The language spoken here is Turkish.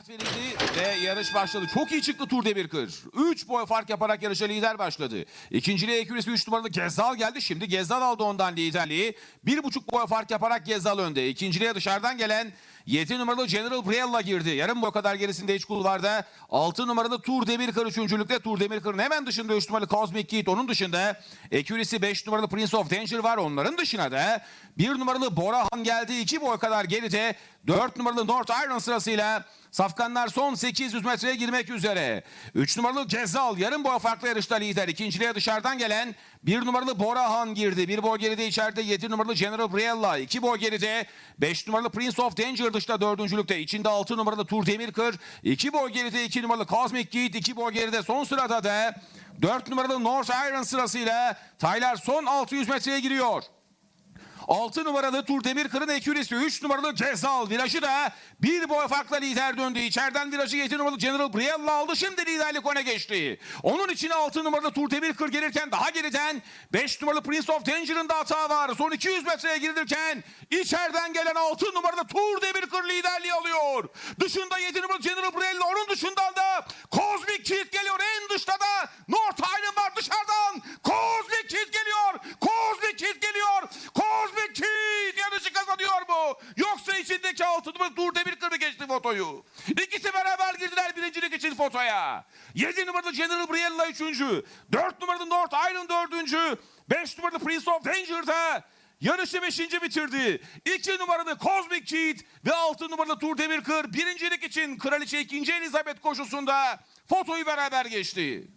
Start verildi ve yarış başladı. Çok iyi çıktı Tur Demirkır. 3 boy fark yaparak yarışa lider başladı. İkinciliğe Ekürisi 3 numaralı Gezzal geldi. Şimdi Gezzal aldı ondan liderliği. 1,5 boy fark yaparak Gezzal önde. İkinciliğe dışarıdan gelen 7 numaralı General Briella girdi. Yarım boy kadar gerisinde iç kulvarda. 6 numaralı Tur Demirkır üçüncülükte. Tur Demirkır'ın hemen dışında 3 numaralı Cosmic Kid. Onun dışında Ekürisi 5 numaralı Prince of Danger var. Onların dışına da 1 numaralı Borahan geldi. 2 boy kadar geride. 4 numaralı North Iron sırasıyla Safkanlar son 800 metreye girmek üzere. 3 numaralı Gezal yarım boy farklı yarışta lider. İkinciliğe dışarıdan gelen 1 numaralı Borahan girdi. 1 boy geride içeride 7 numaralı General Briella. 2 boy geride 5 numaralı Prince of Danger dışta dördüncülükte. İçinde 6 numaralı Tur Demirkır. 2 boy geride 2 numaralı Cosmic Kid. 2 boy geride son sırada da 4 numaralı North Iron sırasıyla Tyler son 600 metreye giriyor. 6 numaralı Tur Demirkır'ın ekürisi 3 numaralı Cezal virajı da bir boy farkla lider döndü. İçeriden virajı 7 numaralı General Briella aldı. Şimdi liderlik öne geçti. Onun için 6 numaralı Tur Demirkır gelirken daha geriden 5 numaralı Prince of Danger'ın da hata var. Son 200 metreye girilirken içeriden gelen 6 numaralı Tur Demirkır liderliği alıyor. Dışında 7 numaralı General Briella onun dışından da Cosmic Kid geliyor. En dışta da North Island var dışarıdan. Cosmic Kid geliyor. Cosmic Kid geliyor. Cosmic Kid yarışı kazanıyor mu? Yoksa içindeki altın mı Dur Demirkır mı geçti fotoyu? İkisi beraber girdiler birincilik için fotoya. 7 numaralı General Briella üçüncü. 4 numaralı North Island dördüncü. 5 numaralı Prince of Danger'da Yarışı beşinci bitirdi. 2 numaralı Cosmic Kid ve 6 numaralı Tur Demirkır birincilik için Kraliçe 2. Elizabeth koşusunda fotoyu beraber geçti.